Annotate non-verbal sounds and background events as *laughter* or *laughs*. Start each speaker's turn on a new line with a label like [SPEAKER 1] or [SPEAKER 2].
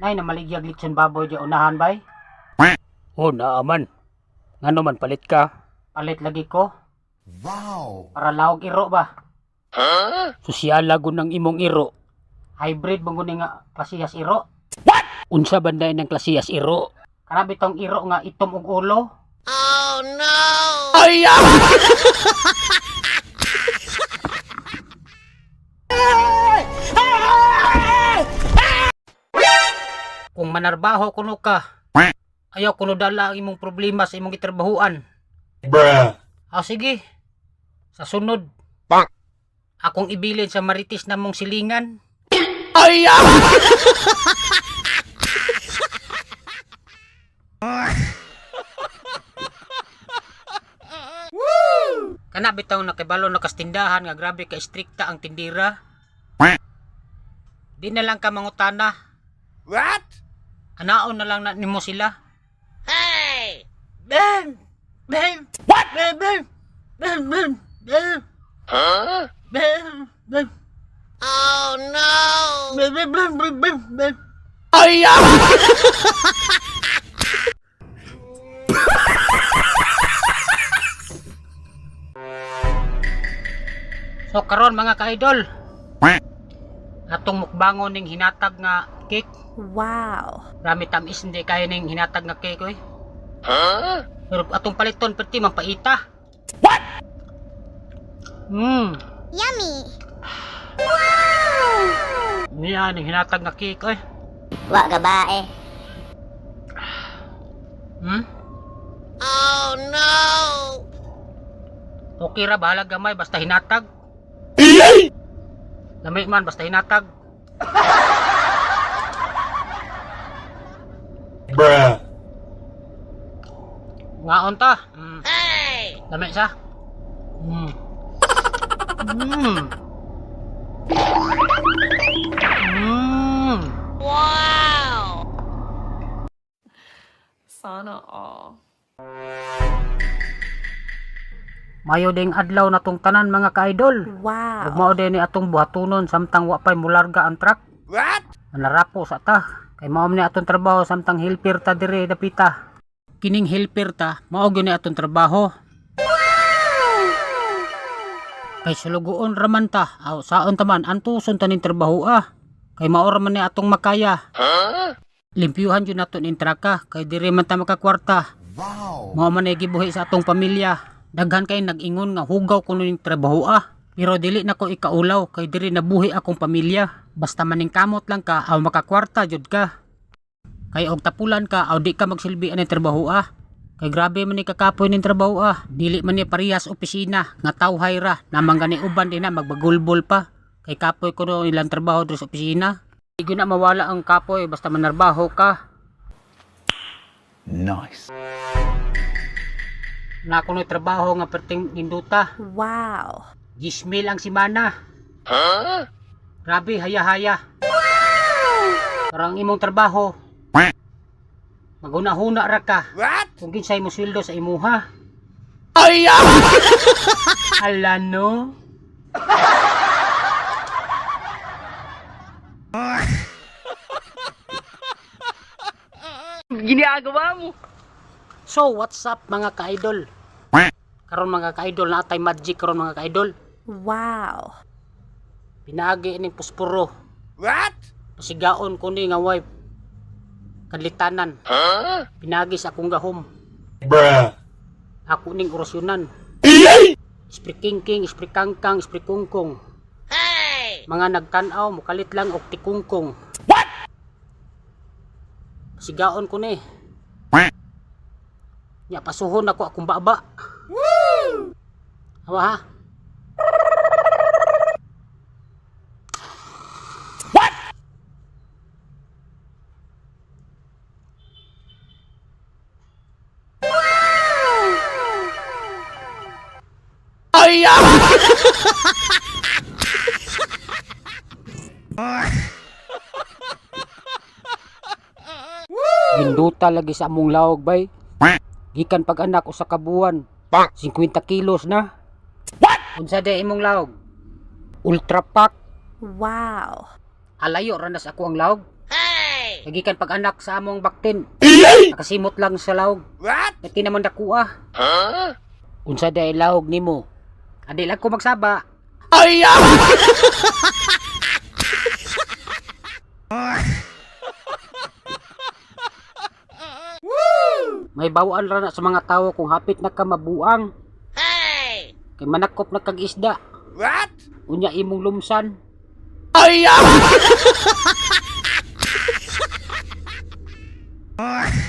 [SPEAKER 1] Nay na maligyag litson baboy di unahan bay.
[SPEAKER 2] Oh, naaman. Ngano man palit ka?
[SPEAKER 1] Palit lagi ko
[SPEAKER 3] Wow!
[SPEAKER 1] para lawag iro ba.
[SPEAKER 2] Sosyal lago ng imong iro.
[SPEAKER 1] Hybrid bang guni nga klasihas iro.
[SPEAKER 2] Unsa banday ng klasiyas iro?
[SPEAKER 1] Karabi tong iro nga itom ug ulo.
[SPEAKER 2] Ay! *laughs*
[SPEAKER 1] Kung manarbaho kuno ka, ayaw kuno dala ang imong problema sa imong gitrabahuan.
[SPEAKER 3] Bruh!
[SPEAKER 1] Ah, sige. Sa sunod, akong ibilin sa maritis na mong silingan. *coughs*
[SPEAKER 2] Ay! ah! *laughs*
[SPEAKER 1] Kana bitaw nakibalo na kastindahan nga grabe ka strikta ang tindira. Di na lang ka mangutana.
[SPEAKER 3] What?
[SPEAKER 1] Anaon na lang na nimo sila. Hey! Ben! Ben! What? Ben! Ben! Ben! Ben! Ben!
[SPEAKER 3] Huh?
[SPEAKER 1] Ben! Ben!
[SPEAKER 3] Oh no!
[SPEAKER 1] Ben! Ben! Ben! Ben! Ben! Ben!
[SPEAKER 2] Ay! ah!
[SPEAKER 1] So karon mga ka-idol, atong mukbangon ning hinatag nga cake.
[SPEAKER 4] Wow.
[SPEAKER 1] Rami tamis hindi kaya ning hinatag nga cake oy.
[SPEAKER 3] Huh?
[SPEAKER 1] Pero atong paliton pati mapaita. What? Hmm.
[SPEAKER 4] Yummy.
[SPEAKER 1] Niya ning hinatag nga cake oy.
[SPEAKER 4] Wa gabae.
[SPEAKER 1] Hmm?
[SPEAKER 3] Oh no!
[SPEAKER 1] Okay ra bahala gamay basta hinatag. Lamay man basta hinatag.
[SPEAKER 3] Bruh!
[SPEAKER 1] Ngaon ta. Hmm.
[SPEAKER 3] Hey!
[SPEAKER 1] Lamay sa. Hmm. Hmm. Hmm.
[SPEAKER 3] Wow!
[SPEAKER 5] Sana all.
[SPEAKER 1] Mayo ding adlaw na tong tanan mga ka-idol. Ug
[SPEAKER 4] Wow.
[SPEAKER 1] mao din ni atong buhatunon samtang wa pay mularga ang truck.
[SPEAKER 3] What?
[SPEAKER 1] Narapo sa ta. Kay mao ni atong trabaho samtang helper ta dire dapita. Kining helper ta mao gyud ni atong trabaho. Kay sulugoon raman ta. Aw saon ta man antuson ta ning trabaho ah. Kay mao raman ni atong makaya.
[SPEAKER 3] Huh?
[SPEAKER 1] Limpyuhan jud naton ning traka kay dire man ta makakwarta.
[SPEAKER 3] Wow!
[SPEAKER 1] Mao man gibuhi sa atong pamilya. Daghan kay nag-ingon nga hugaw kuno ning trabaho ah. Pero dili na ko ikaulaw kay diri nabuhi akong pamilya. Basta maning kamot lang ka aw makakwarta jud ka. Kay og tapulan ka aw di ka magsilbi ani trabaho ah. Kay grabe man ni kakapoy ning trabaho ah. Dili man ni parehas opisina nga tawhay ra namang gani uban din na magbagulbol pa. Kay kapoy kuno ilang trabaho diri sa opisina. Di na mawala ang kapoy basta manarbaho ka.
[SPEAKER 3] Nice.
[SPEAKER 1] Na kuno trabaho nga perting induta.
[SPEAKER 4] Wow.
[SPEAKER 1] Gismil ang simana.
[SPEAKER 3] Huh?
[SPEAKER 1] Grabe, haya-haya. Parang imong trabaho. Maguna-huna ra ka.
[SPEAKER 3] What?
[SPEAKER 1] Kung kinsay mo sweldo sa imuha.
[SPEAKER 2] Ay! *laughs*
[SPEAKER 1] Ala no?
[SPEAKER 2] Ginagawa mo.
[SPEAKER 1] So, what's up mga ka-idol? Karon mga ka-idol, na tay magic karon mga ka-idol.
[SPEAKER 4] Wow.
[SPEAKER 1] Pinagi ning puspuro.
[SPEAKER 3] What?
[SPEAKER 1] Pasigaon ko ni nga wife. Kadlitanan.
[SPEAKER 3] Huh?
[SPEAKER 1] Pinagi sa akong gahom.
[SPEAKER 3] Bruh!
[SPEAKER 1] Ako ning orasyonan. Spri king king, spri kang kang, spri kungkong.
[SPEAKER 3] Hey!
[SPEAKER 1] Mga nagtanaw, mukalit lang og tikungkong. What? Sigaon ko ni. Nya pasuhon ako akong baba. Woo! Hawa ha?
[SPEAKER 2] Ay! ah!
[SPEAKER 1] Ginduta lagi sa among lawag bay. Gikan pag anak usa ka buwan. 50 kilos na. What? Unsa day imong lawag? Ultra pack.
[SPEAKER 4] Wow.
[SPEAKER 1] Alayo ra na sa ako ang lawag.
[SPEAKER 3] Hey!
[SPEAKER 1] Nagikan pag-anak sa among baktin. Nakasimot lang sa lawg.
[SPEAKER 3] What?
[SPEAKER 1] Nati naman dakuha.
[SPEAKER 3] Huh?
[SPEAKER 1] Unsa day lawg nimo? Adi lang ko magsaba.
[SPEAKER 3] Ay, *laughs* ah!
[SPEAKER 1] May bawaan ra na sa mga tawo kung hapit na ka mabuang.
[SPEAKER 3] Hey!
[SPEAKER 1] Kay manakop na kag isda.
[SPEAKER 3] What?
[SPEAKER 1] Unya imong lumsan.
[SPEAKER 3] Ay! *laughs*